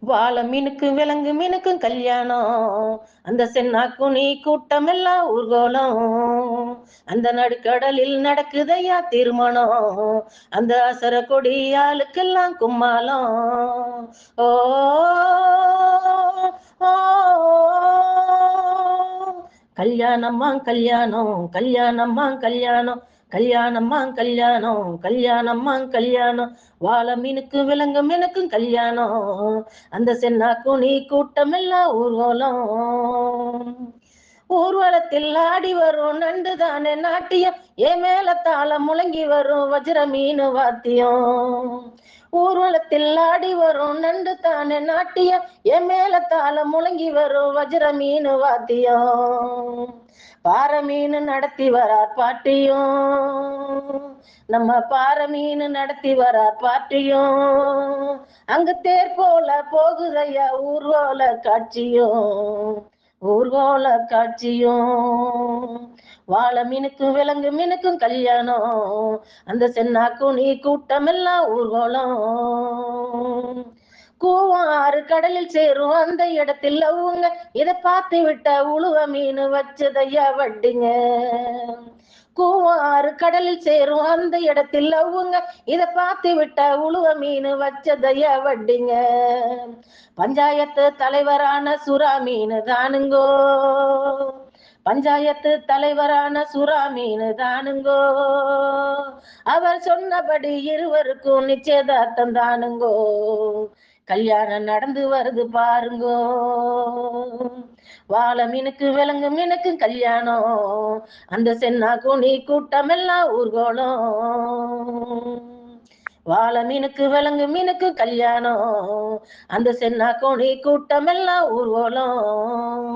வாழை மீனுக்கு விலங்கு மீனுக்கும் கல்யாணம். அந்த சென்னாக்குனி கூட்டம் எல்லாம் ஊர்கோலம். அந்த நடுக்கடலில் நடக்குதையா திருமணம். அந்த அசர கொடி ஆளுக்கெல்லாம் கும்மாலம் ஓ ஓ, கல்யாணம்மா கல்யாணம் கல்யாணம்மா கல்யாணம். கல்யாணம்மா கல்யாணம் கல்யாணம்மா கல்யாணம். வாழ மீனுக்கு விலங்கு மீனுக்கும் கல்யாணம். அந்த சென்னாக்கும் நீ கூட்டம் எல்லாம் ஊர்வலம். ஊர்வலத்தில் ஆடி வரும் நண்டு தானே நாட்டியம். ஏ மேல தாளம் முழங்கி வரும் வஜ்ர மீன் வாத்தியம். ஊர்வலத்தில் ஆடி வரும் நண்டு தானே நாட்டியம். என் மேல தாளம் முழங்கி வரும் வஜ்ர மீன் வாத்தியம். பாறை மீன் நடத்தி வரார் பாட்டியும். நம்ம பாறை மீன் நடத்தி வரார் பாட்டியும். அங்கு தேர் போல போகுதையா ஊர்வல காட்சியும். ஊர்கோல காட்சியும். வாழை மீனுக்கும் விலங்கு மீனுக்கும் கல்யாணம். அந்த சென்னாக்கும் நீ கூட்டம் எல்லாம் ஊர்கோலம் கூவம் ஆறு கடலில் சேரும் அந்த இடத்தில் அவங்க. இதை பார்த்து விட்ட உழுவ மீன் வச்சதையா வட்டிங்க கடலில் சேரும் அந்த இடத்தில் லவ்வுங்க இத பார்த்து விட்ட உழுவ மீன் வச்சதைய வட்டிங்க. பஞ்சாயத்து தலைவரான சுறா மீன் தானுங்கோ. பஞ்சாயத்து தலைவரான சுறா மீன் தானுங்கோ. அவர் சொன்னபடி இருவருக்கும் நிச்சயதார்த்தம் தானுங்கோ. கல்யாணம் நடந்து வருது பாருங்கோ. வாழை மீனுக்கு விளங்கு மீனுக்கு கல்யாணம். அந்த சென்னா குனி கூட்டம் எல்லாம் ஊர்கோலம். வாழை மீனுக்கு விளங்கு மீனுக்கு கல்யாணம். அந்த சென்னா கோணி கூட்டம் எல்லாம் ஊர்வலம்